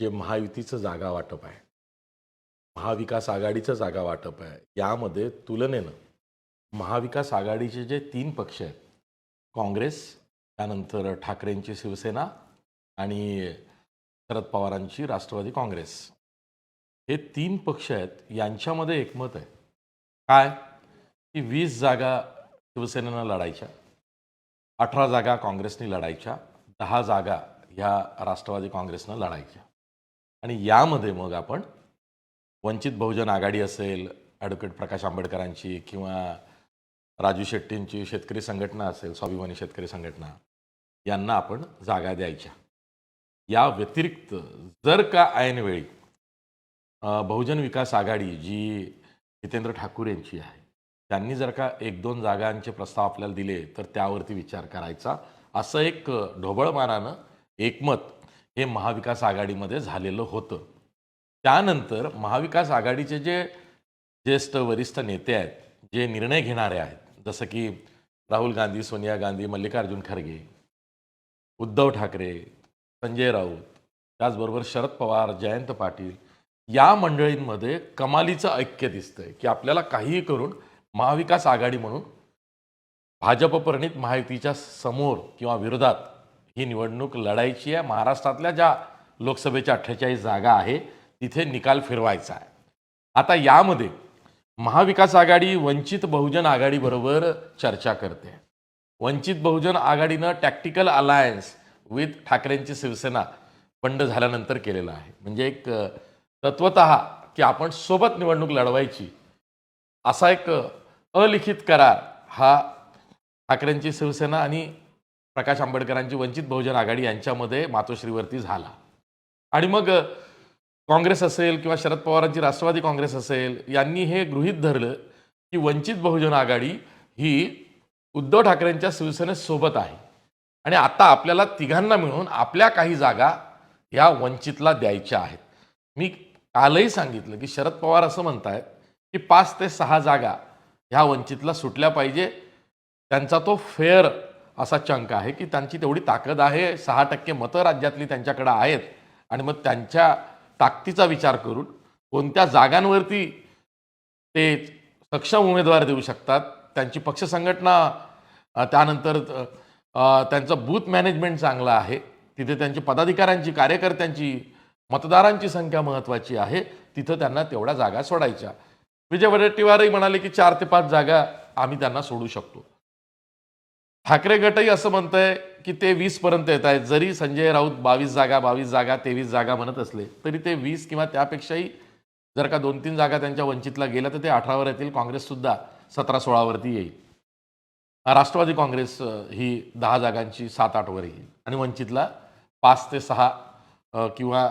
जे महायुतीचं जागा वाटप आहे महाविकास आघाडीचं जागा वाटप आहे यामध्ये तुलनेनं महाविकास आघाडीचे जे तीन पक्ष आहेत काँग्रेस त्यानंतर ठाकरेंची शिवसेना आणि शरद पवारांची राष्ट्रवादी काँग्रेस. हे तीन पक्ष आहेत यांच्यामध्ये एकमत आहे. काय? की वीस जागा शिवसेनेनं लढायच्या अठरा जागा काँग्रेसने लढायच्या दहा जागा ह्या राष्ट्रवादी काँग्रेसनं लढायच्या. आणि यामध्ये मग आपण वंचित बहुजन आघाडी असेल ॲडव्होकेट प्रकाश आंबेडकरांची किंवा राजू शेट्टींची शेतकरी संघटना असेल स्वाभिमानी शेतकरी संघटना यांना आपण जागा द्यायच्या. या व्यतिरिक्त जर का ऐनवेळी बहुजन विकास आघाडी जी जितेंद्र ठाकूर यांची आहे त्यांनी जर का एक दोन जागांचे प्रस्ताव आपल्याला दिले तर त्यावरती विचार करायचा. असं एक ढोबळमानानं एकमत हे महाविकास आघाडीमध्ये झालेलं होतं. त्यानंतर महाविकास आघाडीचे जे ज्येष्ठ वरिष्ठ नेते आहेत जे निर्णय घेणारे आहेत जसं की राहुल गांधी सोनिया गांधी मल्लिकार्जुन खरगे उद्धव ठाकरे संजय राऊत त्याचबरोबर शरद पवार जयंत पाटील या मंडळींमध्ये कमालीचं ऐक्य दिसतंय की आपल्याला काहीही करून महाविकास आघाडी म्हणून भाजप प्रणित महायुतीच्या समोर किंवा विरोधात ही निवडणूक लढायची आहे. महाराष्ट्रातल्या ज्या लोकसभेच्या अठ्ठेचाळीस जागा आहे तिथे निकाल फिरवायचा आहे. आता यामध्ये महाविकास आघाडी वंचित बहुजन आघाडीबरोबर चर्चा करते. वंचित बहुजन आघाडीनं टॅक्टिकल अलायन्स विथ ठाकरेंची शिवसेना बंड झाल्यानंतर केलेलं आहे. म्हणजे एक तत्वत की आपण सोबत निवडणूक लढवायची असा एक अलिखित करार हा ठाकरेंची शिवसेना आणि प्रकाश आंबेडकरांची वंचित बहुजन आघाडी यांच्यामध्ये मातोश्रीवरती झाला. आणि मग काँग्रेस असेल किंवा शरद पवारांची राष्ट्रवादी काँग्रेस असेल यांनी हे गृहीत धरलं की वंचित बहुजन आघाडी ही उद्धव ठाकरेंच्या शिवसेनेसोबत आहे. आणि आता आपल्याला तिघांना मिळून आपल्या काही जागा ह्या वंचितला द्यायच्या आहेत. मी कालही सांगितलं की शरद पवार असं म्हणतायत की पाच ते सहा जागा ह्या वंचितला सुटल्या पाहिजे. त्यांचा तो फेअर असा चंक आहे की त्यांची तेवढी ताकद आहे. सहा टक्के मतं राज्यातली त्यांच्याकडे आहेत. आणि मग त्यांच्या ताकदीचा विचार करून कोणत्या जागांवरती ते सक्षम उमेदवार देऊ शकतात त्यांची पक्ष संघटना त्यानंतर त्यांचं बूथ मॅनेजमेंट चांगलं आहे. तिथे त्यांची पदाधिकाऱ्यांची कार्यकर्त्यांची मतदारांची संख्या महत्त्वाची आहे. तिथं त्यांना तेवढ्या जागा सोडायच्या. विजय वडेट्टीवारही म्हणाले की चार ते पाच जागा आम्ही त्यांना सोडू शकतो. ठाकरे गटही असं म्हणतंय की ते वीस पर्यंत येत आहेत. जरी संजय राऊत बावीस जागा बावीस जागा तेवीस जागा म्हणत असले तरी ते वीस किंवा त्यापेक्षाही जर का दोन तीन जागा त्यांच्या वंचितला गेल्या तर ते अठरावर येतील. काँग्रेससुद्धा सतरा सोळावरती येईल. राष्ट्रवादी काँग्रेस ही दहा जागांची सात आठवर येईल. आणि वंचितला पाच ते सहा किंवा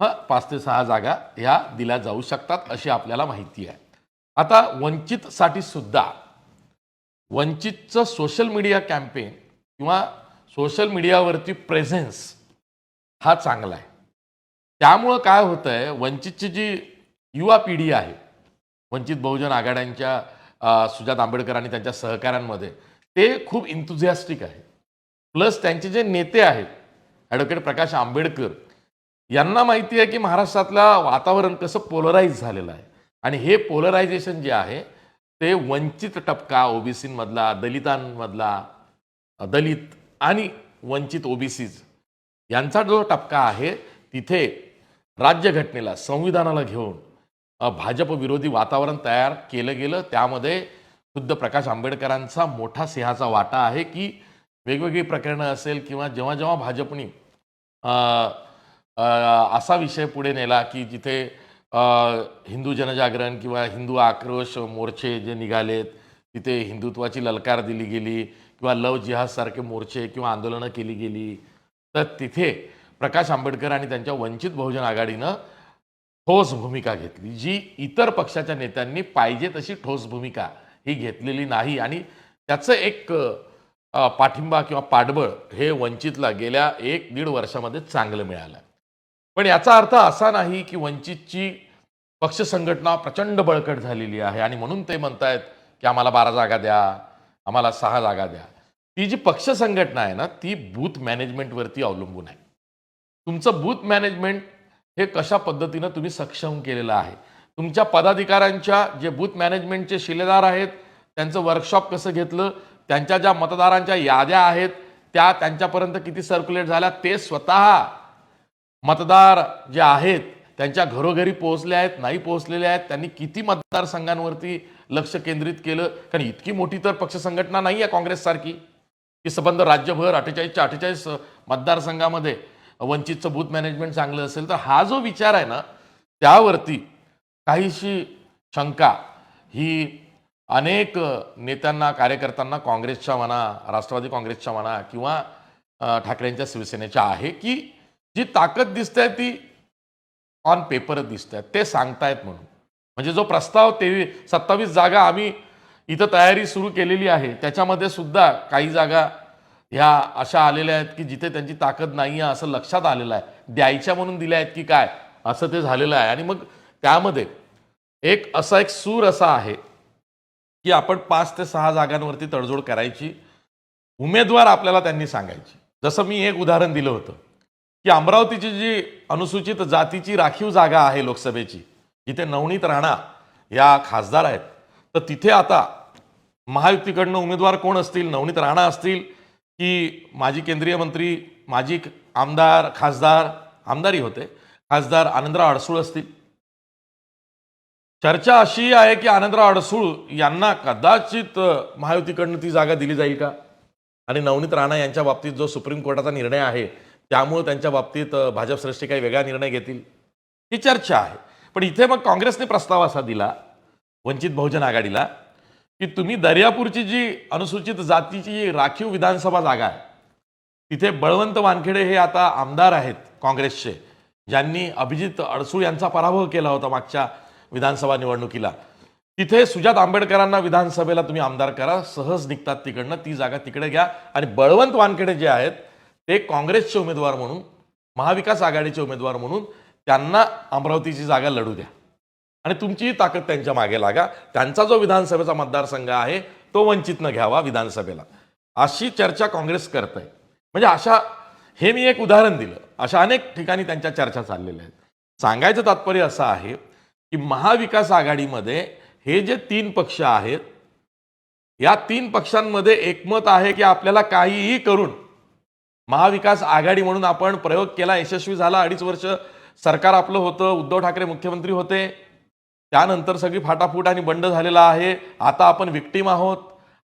हां पाच ते सहा जागा ह्या दिल्या जाऊ शकतात अशी आपल्याला माहिती आहे. आता वंचितसाठी सुद्धा वंचितचं सोशल मीडिया कॅम्पेन किंवा सोशल मीडियावरती प्रेझेन्स हा चांगला आहे. त्यामुळं काय होतं आहे वंचितची जी युवा पिढी आहे वंचित बहुजन आघाड्यांच्या सुजात आंबेडकर आणि त्यांच्या सहकाऱ्यांमध्ये ते खूप इंथुझियास्टिक आहे. प्लस त्यांचे जे नेते आहेत ॲडव्होकेट प्रकाश आंबेडकर यांना माहिती आहे की महाराष्ट्रातला वातावरण कसं पोलराईज झालेलं आहे. आणि हे पोलरायझेशन जे आहे ते वंचित टपका ओबीसीमधला दलितांमधला दलित आणि वंचित ओबीसीज यांचा जो टपका आहे तिथे राज्यघटनेला संविधानाला घेऊन भाजप विरोधी वातावरण तयार केलं गेलं. त्यामध्ये खुद्द प्रकाश आंबेडकरांचा मोठा सिंहाचा वाटा आहे की वेगवेगळी प्रकरणं असेल किंवा जेव्हा जेव्हा भाजपनी असा विषय पुढे नेला की जिथे हिंदू जनजागरण किंवा हिंदू आक्रोश मोर्चे जे निघालेत तिथे हिंदुत्वाची ललकार दिली गेली किंवा लव जिहादसारखे मोर्चे किंवा आंदोलनं केली गेली. तर तिथे प्रकाश आंबेडकर आणि त्यांच्या वंचित बहुजन आघाडीनं ठोस भूमिका घेतली जी इतर पक्षाच्या नेत्यांनी पाहिजे तशी ठोस भूमिका ही घेतलेली नाही. आणि त्याचं एक पाठिंबा किंवा पाठबळ हे वंचितला गेल्या एक दीड वर्षामध्ये चांगलं मिळालं. पण याचा अर्थ असा नाही की वंचितची पक्ष संघटना प्रचंड बळकट झालेली आहे आणि म्हणून ते म्हणतायत की आम्हाला बारा जागा द्या आम्हाला सहा जागा द्या. ती जी पक्ष संघटना आहे ना ती बूथ मॅनेजमेंटवरती अवलंबून आहे. तुमचं बूथ मॅनेजमेंट हे कशा पद्धतीनं तुम्ही सक्षम केलेलं आहे? तुमच्या पदाधिकाऱ्यांच्या जे बूथ मॅनेजमेंटचे शिलेदार आहेत त्यांचं वर्कशॉप कसं घेतलं त्यांच्या ज्या मतदारांच्या याद्या आहेत त्या त्यांच्यापर्यंत किती सर्क्युलेट झाल्या ते स्वतः मतदार जे आहेत त्यांच्या घरोघरी पोहोचले आहेत नाही पोहोचलेले आहेत त्यांनी किती मतदारसंघांवरती लक्ष केंद्रित केलं? कारण इतकी मोठी तर पक्ष संघटना नाही आहे काँग्रेससारखी की संबंध राज्यभर अठ्ठेचाळीसच्या अठ्ठेचाळीस मतदारसंघामध्ये वंचितचं बूथ मॅनेजमेंट चांगलं असेल तर हा जो विचार आहे ना त्यावरती काहीशी शंका ही अनेक नेत्यांना कार्यकर्त्यांना काँग्रेसच्या म्हणा राष्ट्रवादी काँग्रेसच्या म्हणा किंवा ठाकरेंच्या शिवसेनेच्या आहे की जी ताकद दिसते ती ऑन पेपरच दिसत आहेत ते सांगतायत म्हणून. म्हणजे जो प्रस्ताव तेवीस सत्तावीस जागा आम्ही इथं तयारी सुरू केलेली आहे त्याच्यामध्ये सुद्धा काही जागा ह्या अशा आलेल्या आहेत की जिथे त्यांची ताकद नाही आहे असं लक्षात आलेलं आहे. द्यायच्या म्हणून दिल्या आहेत की काय असं ते झालेलं आहे. आणि मग त्यामध्ये एक असा एक सूर असा आहे की आपण पाच ते सहा जागांवरती तडजोड करायची. उमेदवार आपल्याला त्यांनी सांगायची. जसं मी एक उदाहरण दिलं होतं. की अमरावतीची जी अनुसूचित जातीची राखीव जागा आहे लोकसभेची जिथे नवनीत राणा या खासदार आहेत. तर तिथे आता महायुतीकडनं उमेदवार कोण असतील? नवनीत राणा असतील की माजी केंद्रीय मंत्री माजी आमदार खासदार आमदारही होते. खासदार आनंदराव अडसूळ असतील. चर्चा अशी आहे की आनंदराव अडसूळ यांना कदाचित महायुतीकडनं ती जागा दिली जाईल का? आणि नवनीत राणा यांच्या बाबतीत जो सुप्रीम कोर्टाचा निर्णय आहे त्यामुळे त्यांच्या बाबतीत भाजप श्रेष्ठी काही वेगळा निर्णय घेतील ही चर्चा आहे. पण इथे मग काँग्रेसने प्रस्ताव असा दिला वंचित बहुजन आघाडीला की तुम्ही दर्यापूरची जी अनुसूचित जातीची जी राखीव विधानसभा जागा आहे तिथे बळवंत वानखेडे हे आता आमदार आहेत काँग्रेसचे ज्यांनी अभिजित अडसूळ यांचा पराभव केला होता मागच्या विधानसभा निवडणुकीला. तिथे सुजात आंबेडकरांना विधानसभेला तुम्ही आमदार करा सहज निघतात तिकडनं ती जागा तिकडे घ्या आणि बळवंत वानखेडे जे आहेत ते काँग्रेसचे उमेदवार म्हणून महाविकास आघाडीचे उमेदवार म्हणून त्यांना अमरावतीची जागा लढू द्या. आणि तुमचीही ताकद त्यांच्या मागे लागा. त्यांचा जो विधानसभेचा मतदारसंघ आहे तो वंचितनं घ्यावा विधानसभेला. अशी चर्चा काँग्रेस करत आहे म्हणजे अशा हे मी एक उदाहरण दिलं. अशा अनेक ठिकाणी त्यांच्या चर्चा चाललेल्या आहेत. सांगायचं तात्पर्य असं आहे की महाविकास आघाडीमध्ये हे जे तीन पक्ष आहेत या तीन पक्षांमध्ये एकमत आहे की आपल्याला काहीही करून महाविकास आघाडी म्हणून आपण प्रयोग केला. यशस्वी झाला. अडीच वर्ष सरकार आपलं होतं. उद्धव ठाकरे मुख्यमंत्री होते. त्यानंतर सगळी फाटाफूट आणि बंड झालेला आहे. आता आपण विक्टीम आहोत.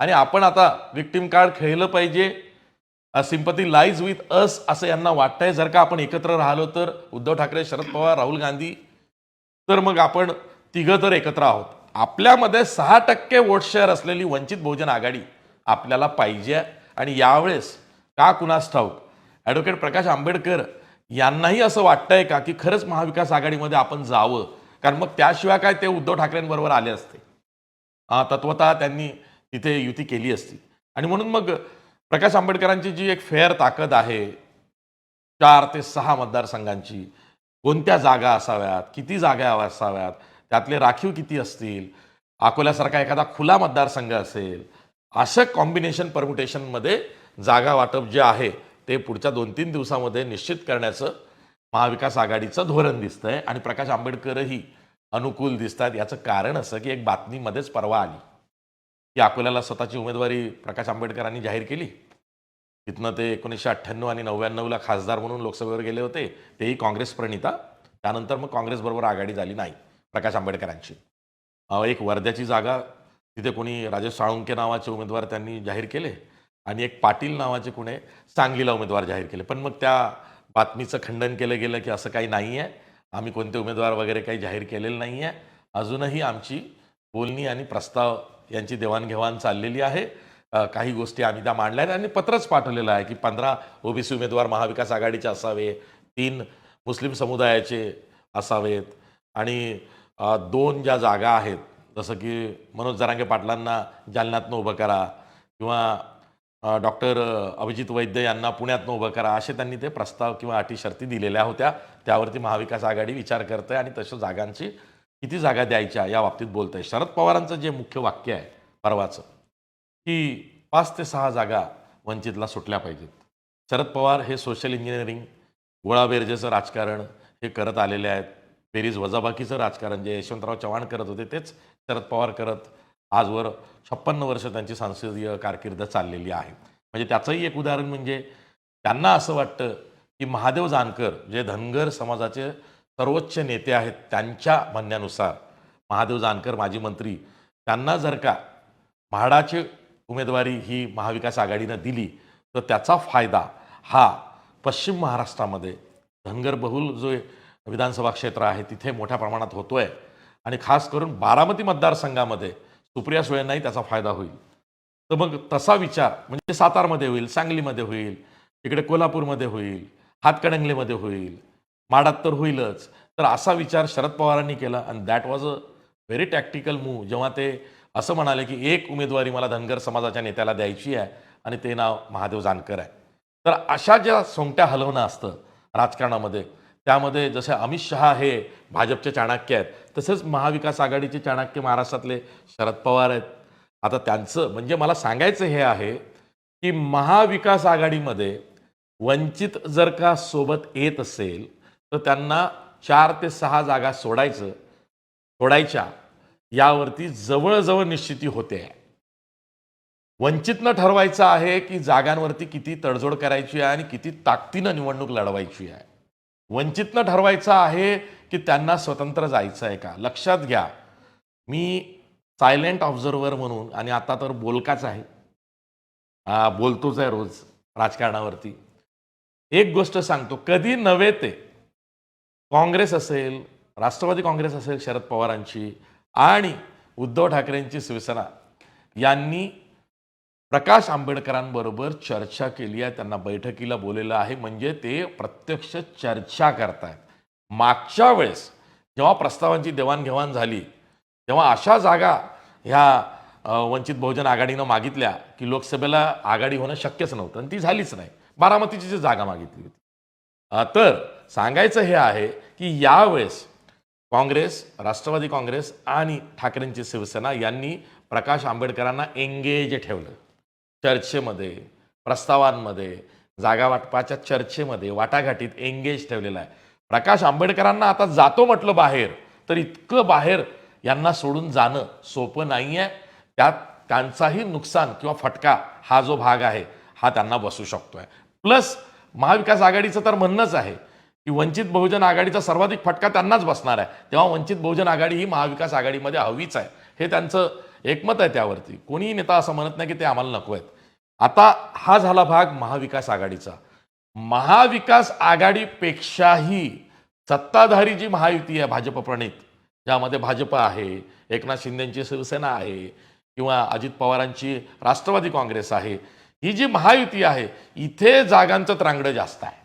आणि आपण आता विक्टीम कार्ड खेळलं पाहिजे. सिंपती लाईज विथ अस असं यांना वाटतंय. जर का आपण एकत्र राहिलो तर. उद्धव ठाकरे शरद पवार राहुल गांधी तर मग आपण तिघं तर एकत्र आहोत. आपल्यामध्ये सहा टक्के वोट शेअर असलेली वंचित बहुजन आघाडी आपल्याला पाहिजे. आणि यावेळेस का कुणास ठाऊक? ॲडव्होकेट प्रकाश आंबेडकर यांनाही असं वाटतंय का की खरंच महाविकास आघाडीमध्ये आपण जावं? कारण मग त्याशिवाय काय ते उद्धव ठाकरेंबरोबर आले असते. अं, तत्वतः त्यांनी तिथे युती केली असती. आणि म्हणून मग प्रकाश आंबेडकरांची जी एक फेअर ताकद आहे चार ते सहा मतदारसंघांची कोणत्या जागा असाव्यात किती जागा असाव्यात त्यातले राखीव किती असतील अकोल्यासारखा एखादा खुला मतदारसंघ असेल असं कॉम्बिनेशन परम्युटेशनमध्ये जागा वाटप जे आहे ते पुढच्या दोन तीन दिवसामध्ये निश्चित करण्याचं महाविकास आघाडीचं धोरण दिसतंय आणि प्रकाश आंबेडकरही अनुकूल दिसतात. याचं कारण असं की एक बातमीमध्येच परवा आली. की अकोल्याला स्वतःची उमेदवारी प्रकाश आंबेडकरांनी जाहीर केली. तिथनं ते एकोणीसशे अठ्ठ्याण्णव आणि नव्याण्णवला खासदार म्हणून लोकसभेवर गेले होते. तेही काँग्रेस प्रणिता. त्यानंतर मग काँग्रेसबरोबर आघाडी झाली नाही प्रकाश आंबेडकरांची. एक वर्ध्याची जागा तिथे कोणी राजेश साळुंके नावाचे उमेदवार त्यांनी जाहीर केले. आणि एक पाटील नावाचे कुणे सांगलीला उमेदवार जाहीर केले. पण मग त्या बातमीचं खंडन केलं गेलं की असं काही नाही आहे आम्ही कोणते उमेदवार वगैरे काही जाहीर केलेलं नाही आहे अजूनही आमची बोलणी आणि प्रस्ताव यांची देवाणघेवाण चाललेली आहे. काही गोष्टी आम्ही त्या मांडल्या आहेत आणि पत्रच पाठवलेलं आहे की पंधरा ओबीसी उमेदवार महाविकास आघाडीचे असावे तीन मुस्लिम समुदायाचे असावेत आणि दोन ज्या जागा आहेत जसं की मनोज जरांगे पाटलांना जालन्यातनं उभं करा किंवा डॉक्टर अभिजित वैद्य यांना पुण्यातनं उभं करा असे त्यांनी ते प्रस्ताव किंवा अटी शर्ती दिलेल्या होत्या. त्यावरती महाविकास आघाडी विचार करते आणि तशा जागांची किती जागा द्यायच्या या बाबतीत बोलत आहे शरद पवारांचं जे मुख्य वाक्य आहे परवाचं की पाच ते सहा जागा वंचितला सुटल्या पाहिजेत. शरद पवार हे सोशल इंजिनिअरिंग गोळाबेरजेचं राजकारण हे करत आलेले आहेत. बेरीज वजाबाकीचं राजकारण जे यशवंतराव चव्हाण करत होते तेच शरद पवार करत आजवर छप्पन्न वर्ष त्यांची सांसदीय कारकीर्द चाललेली आहे. म्हणजे त्याचंही एक उदाहरण म्हणजे त्यांना असं वाटतं की महादेव जानकर जे धनगर समाजाचे सर्वोच्च नेते आहेत त्यांच्या म्हणण्यानुसार महादेव जानकर माजी मंत्री त्यांना जर का म्हाडाची उमेदवारी ही महाविकास आघाडीनं दिली तर त्याचा फायदा हा पश्चिम महाराष्ट्रामध्ये धनगर बहुल जो विधानसभा क्षेत्र आहे तिथे मोठ्या प्रमाणात होतो आहे आणि खास करून बारामती मतदारसंघामध्ये सुप्रिया सुळेंनाही त्याचा फायदा होईल. तर मग तसा विचार म्हणजे सातारमध्ये होईल सांगलीमध्ये होईल इकडे कोल्हापूरमध्ये होईल हातकणंगलेमध्ये होईल माडात तर होईलच. तर असा विचार शरद पवारांनी केला आणि that was a very tactical move जेव्हा ते असं म्हणाले की एक उमेदवारी मला धनगर समाजाच्या नेत्याला द्यायची आहे आणि ते नाव महादेव जानकर आहे. तर अशा ज्या सोंगट्या हलवणं असतं राजकारणामध्ये त्यामध्ये जसे अमित शहा हे भाजपचे चाणक्य आहेत तसेच महाविकास आघाडीचे चाणक्य महाराष्ट्रातले शरद पवार आहेत. आता त्यांचं म्हणजे मला सांगायचं हे आहे की महाविकास आघाडीमध्ये वंचित जर का सोबत येत असेल तर त्यांना चार ते सहा जागा सोडायचं सोडायच्या यावरती जवळजवळ निश्चिती होते. वंचितनं ठरवायचं आहे की जागांवरती किती तडजोड करायची आहे आणि किती ताकदीनं निवडणूक लढवायची आहे. वंचितनं ठरवायचं आहे की त्यांना स्वतंत्र जायचं आहे का? लक्षात घ्या. मी सायलेंट ऑब्झर्वर म्हणून आणि आता तर बोलकाच आहे. बोलतोच आहे रोज राजकारणावरती. एक गोष्ट सांगतो कधी नव्हे ते. काँग्रेस असेल राष्ट्रवादी काँग्रेस असेल शरद पवारांची आणि उद्धव ठाकरेंची शिवसेना यांनी प्रकाश आंबेडकरांबरोबर चर्चा केली आहे त्यांना बैठकीला बोलेलं आहे. म्हणजे ते प्रत्यक्ष चर्चा करतायत. मागच्या वेळेस जेव्हा प्रस्तावांची देवाणघेवाण झाली तेव्हा अशा जागा ह्या वंचित बहुजन आघाडीनं मागितल्या की लोकसभेला आघाडी होणं शक्यच नव्हतं. आणि ती झालीच नाही. बारामतीची जी जागा मागितली होती. तर सांगायचं हे आहे की यावेळेस काँग्रेस राष्ट्रवादी काँग्रेस आणि ठाकरेंची शिवसेना यांनी प्रकाश आंबेडकरांना एंगेज ठेवलं. चर्चेमध्ये प्रस्तावांमध्ये जागा वाटपाच्या चर्चेमध्ये वाटाघाटीत एंगेज ठेवलेला आहे. प्रकाश आंबेडकरांना आता जातो म्हटलं बाहेर तर इतकं बाहेर यांना सोडून जाणं सोपं नाही आहे त्यात त्यांचाही नुकसान किंवा फटका हा जो भाग आहे हा त्यांना बसू शकतोय. प्लस महाविकास आघाडीचं तर म्हणणंच आहे की वंचित बहुजन आघाडीचा सर्वाधिक फटका त्यांनाच बसणार आहे. तेव्हा वंचित बहुजन आघाडी ही महाविकास आघाडीमध्ये हवीच आहे. हे त्यांचं एकमत आहे त्यावरती. कोणीही नेता असं म्हणत नाही की ते आम्हाला नको आहेत. आता हा झाला भाग महाविकास आघाडीचा. महाविकास आघाडीपेक्षाही सत्ताधारी जी महायुती आहे भाजप प्रणित ज्यामध्ये भाजप आहे एकनाथ शिंदेची शिवसेना आहे किंवा अजित पवारांची राष्ट्रवादी काँग्रेस आहे ही जी महायुती आहे इथे जागांचं त्रांगडं जास्त आहे.